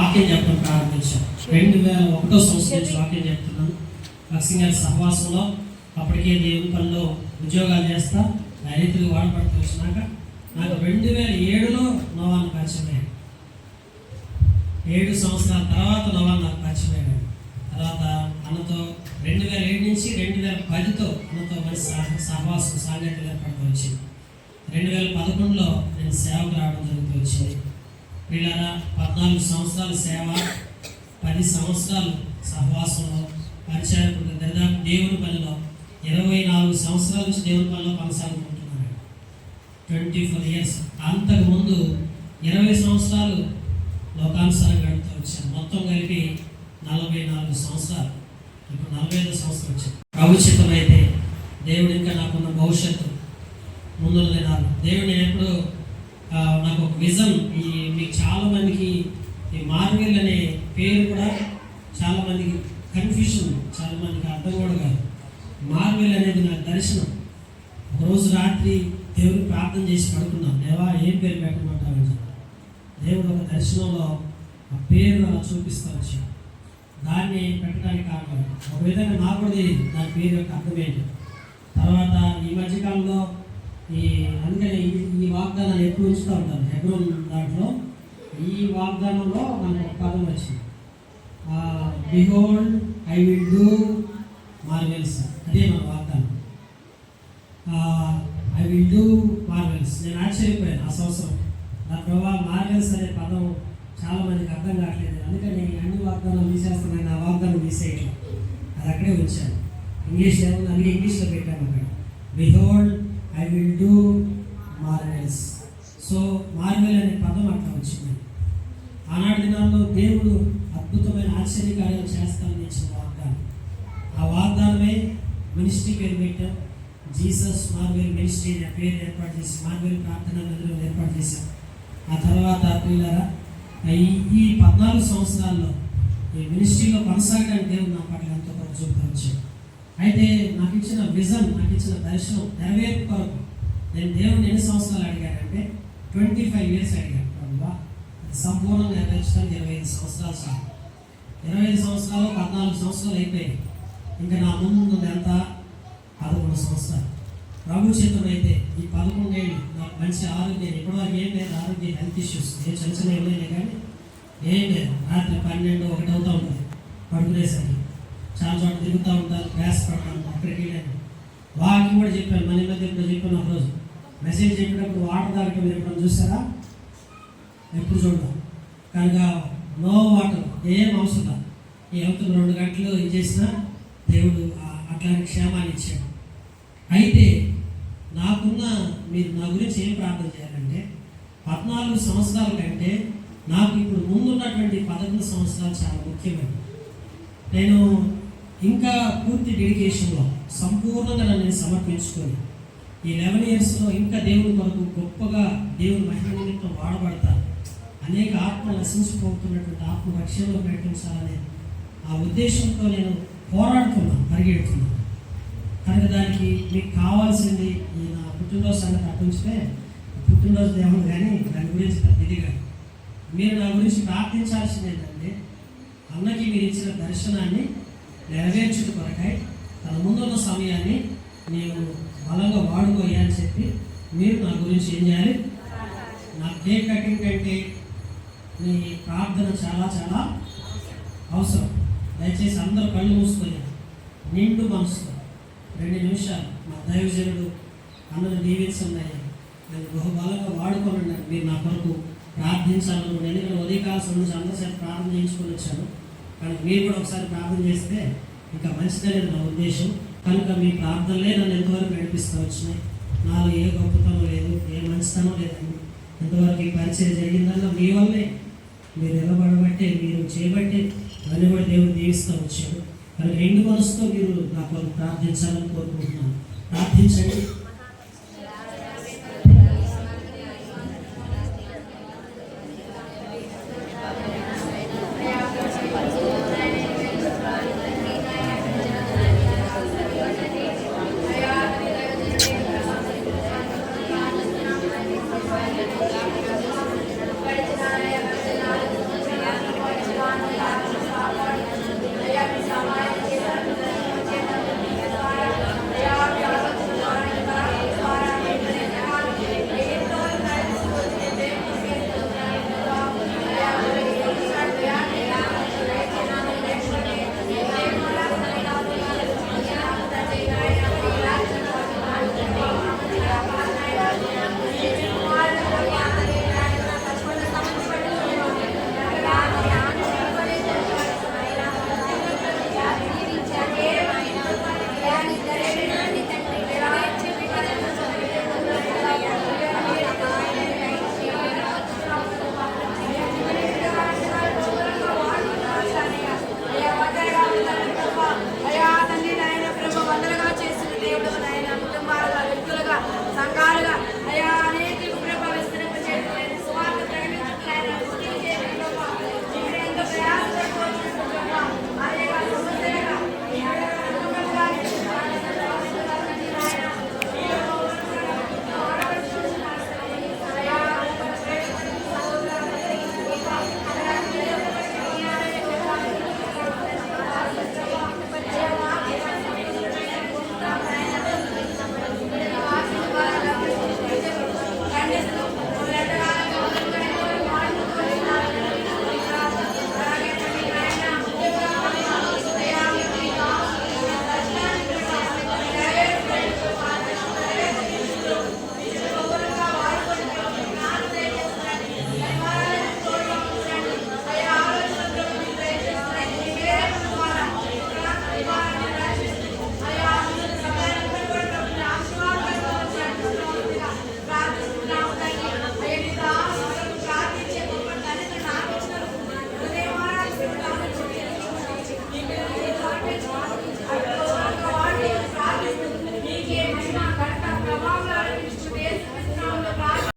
వాక్యం చెప్పడం ప్రారంభించాం. రెండు వేల ఒకటో సంవత్సరం నుంచి వాక్యం చెప్తున్నాను. లక్ష్మీ సహవాసంలో అప్పటికే దేవుని పనిలో ఉద్యోగాలు చేస్తా ఆ రీతిగా వాడబడుతూ వచ్చినాక నాకు రెండు వేల ఏడులో నోవాన్ని పరిచయం ఏడు సంవత్సరాల తర్వాత నోవాన్ నాకు పరిచయం తర్వాత అన్నతో రెండు వేల ఏడు నుంచి రెండు వేల పదితో అన్నతో మంచి సహ సహవాసం సాంగత్యం ఏర్పడుతూ వచ్చింది. రెండు వేల పదకొండులో నేను సేవకు రావడం జరుగుతూ వచ్చింది. వీళ్ళ పద్నాలుగు సంవత్సరాల సేవ పది సంవత్సరాలు సహవాసంలో పరిచయకుడు దాదాపు దేవుని పనిలో ఇరవై నాలుగు సంవత్సరాల నుంచి దేవుని పనిలో కొనసాగుకుంటున్నాను ట్వంటీ ఫోర్ ఇయర్స్. అంతకుముందు ఇరవై సంవత్సరాలు లోకానుసారం గడుపుతూ వచ్చాను. మొత్తం కలిపి నలభై నాలుగు సంవత్సరాలు. ఇప్పుడు నలభై ఐదు సంవత్సరం వచ్చాను ప్రభుత్వం అయితే దేవుడు ఇంకా నాకున్న భవిష్యత్తు ముందున్న దినాలు. దేవుడు ఎప్పుడు నాకు ఒక విజన్. ఈ మీకు చాలా మందికి ఈ మార్వెల్ అనే పేరు కూడా చాలా మందికి కన్ఫ్యూషన్ చాలా మందికి అర్థం కూడా కాదు. మార్వెల్ అనేది నాకు దర్శనం. ఒకరోజు రాత్రి దేవుడికి ప్రార్థన చేసి పడుకున్నాను దేవా ఏం పేరు పెట్టమంటావు దేవుడు ఒక దర్శనంలో ఆ పేరు అలా చూపిస్తా వచ్చాడు దాన్ని పెట్టడానికి కారణం. ఒక విధంగా నాకు కూడా తెలియదు దాని పేరు యొక్క అర్థం ఏంటి. తర్వాత ఈ మధ్యకాలంలో ఈ అందుకని ఈ- వాగ్దానాలు ఎక్కువ ఉంచుతూ ఉంటారు హెబ్రోన్ దాంట్లో. ఈ వాగ్దానంలో మనకు ఒక పదం వచ్చింది. Behold I will do marvels. అదే మన వాగ్దానం. I will do marvels. నేను ఆశ్చర్యపోయాను ఆ సంవత్సరం. నా ప్రభావ మార్వెల్స్ అనే పదం చాలా మందికి అర్థం కావట్లేదు. అందుకని అన్ని వాగ్దానాలు తీసేస్తున్నాయి నా వాగ్దానం తీసేయట్లేదు. అది అక్కడే ఉంచాను. ఇంగ్లీష్ ఏమన్నా అన్ని ఇంగ్లీష్లో పెట్టాను అక్కడ. Behold will do marvels so marvel అనే పదం అట్లా వచ్చింది. ఆనాటి దినాల్లో దేవుడు అద్భుతమైన ఆశ్చర్యకార్యాలు చేస్తానని ఇచ్చిన వాగ్దానం. ఆ వాగ్దానమే మినిస్ట్రీ పేరు పెట్టాం జీసస్ మార్వెల్ మినిస్ట్రీ అనే పేరు ఏర్పాటు చేసి మార్వెల్ ప్రార్థన మందిరం ఏర్పాటు చేశాం ఆ తర్వాత పిల్లరా ఈ ఈ పద్నాలుగు సంవత్సరాల్లో ఈ మినిస్ట్రీలో కొనసాగడానికి దేవుడు నా పట్ల ఎంతో కొంత అయితే నాకు ఇచ్చిన విజన్ నాకు ఇచ్చిన దర్శనం నెరవేర్పు కొరకు నేను దేవుని ఎన్ని సంవత్సరాలు అడిగానంటే ట్వంటీ ఫైవ్ ఇయర్స్ అడిగాను ప్రభువా సంపూర్ణంగా నెరవేర్చడానికి ఇరవై ఐదు సంవత్సరాలు సార్ ఇరవై ఐదు సంవత్సరాలు పద్నాలుగు సంవత్సరాలు అయిపోయాయి. ఇంకా నా ముందు ఎంత? పదకొండు సంవత్సరాలు. ప్రభు చిత్తం అయితే ఈ పదకొండేళ్ళు నాకు మంచి ఆరోగ్యం ఇప్పటివరకు ఏం లేదు. ఆరోగ్యం హెల్త్ ఇష్యూస్. ఏ చిన్న చిన్న ఏం లేదు కానీ ఏం లేదు. రాత్రి పన్నెండు ఒకటి అవుతూ ఉంటుంది. పడుకునేసరికి. చాలా చోట్ల తిరుగుతూ ఉంటారు గ్యాస్ పడతాను అక్కడికి వెళ్ళాను. వాకింగ్ కూడా చెప్పాను మన మధ్య ఇప్పుడు చెప్పాను ఒక రోజు మెసేజ్ చెప్పినప్పుడు వాటర్ తాగటం మీరు ఎప్పుడైనా చూస్తారా ఎప్పుడు చూడడం కనుక నో వాటర్ ఏం అవసరం లేదు. ఈ అవుతున్న రెండు గంటలు ఏం చేసినా దేవుడు అట్లాంటి క్షేమాన్ని ఇచ్చాడు. అయితే నాకున్న మీరు నా గురించి ఏం ప్రార్థన చేయాలంటే పద్నాలుగు సంవత్సరాల కంటే నాకు ఇప్పుడు ముందున్నటువంటి పదకొండు సంవత్సరాలు చాలా ముఖ్యమైనవి. నేను ఇంకా పూర్తి డెడికేషన్లో సంపూర్ణంగా నన్ను నేను సమర్పించుకొని ఈ లెవెన్ ఇయర్స్లో ఇంకా దేవుని కొరకు గొప్పగా దేవుని మహిమ నిమిత్తం వాడబడతాను అనేక ఆత్మ నశించిపోతున్నటువంటి ఆత్మ రక్షణలో ప్రకటించాలనే ఆ ఉద్దేశంతో నేను పోరాడుతున్నాను పరిగెడుతున్నాను. కనుక దానికి మీకు కావాల్సింది ఈ నా పుట్టినరోజు సంగతి అర్పించితే పుట్టినరోజు దేవుడు కానీ దాని గురించి పెద్ద ఇది కాదు. మీరు నా గురించి ప్రార్థించాల్సింది ఏంటంటే అన్నకి మీరు ఇచ్చిన దర్శనాన్ని నెరవేర్చుట కొరకై తన ముందున్న సమయాన్ని నేను బలంగా వాడుకోయా అని చెప్పి మీరు నా గురించి ఏం చేయాలి? నా కేక్ కటింగ్ కంటే మీ ప్రార్థన చాలా చాలా అవసరం. దయచేసి అందరూ కళ్ళు మూసుకొని నిండు మనసుతో రెండు నిమిషాలు మా దైవజనుడు అన్నది దీవించండి నేను బహుబలంగా వాడుకోనండి మీరు నా కొరకు ప్రార్థించాలను ఎందుకంటే ఉదయకాల నుంచి అందరి ప్రార్థన చేయించుకొని వచ్చాను. కానీ మీరు కూడా ఒకసారి ప్రార్థన చేస్తే ఇంకా మంచిదనేది నా ఉద్దేశం. కనుక మీ ప్రార్థనలే నన్ను ఎంతవరకు నడిపిస్తూ వచ్చినాయి నాలో ఏ గొప్పతనం లేదు ఏ మంచితనం లేదండి. ఎంతవరకు ఈ పరిచయం జరిగిందల్లా మీ వల్లే. మీరు నిలబడబట్టే మీరు చేయబట్టే అని కూడా దేవుడు దీవిస్తూ వచ్చాడు. కానీ రెండు మనసుతో మీరు నా కొరకు ప్రార్థించాలని కోరుకుంటున్నాను. ప్రార్థించండి.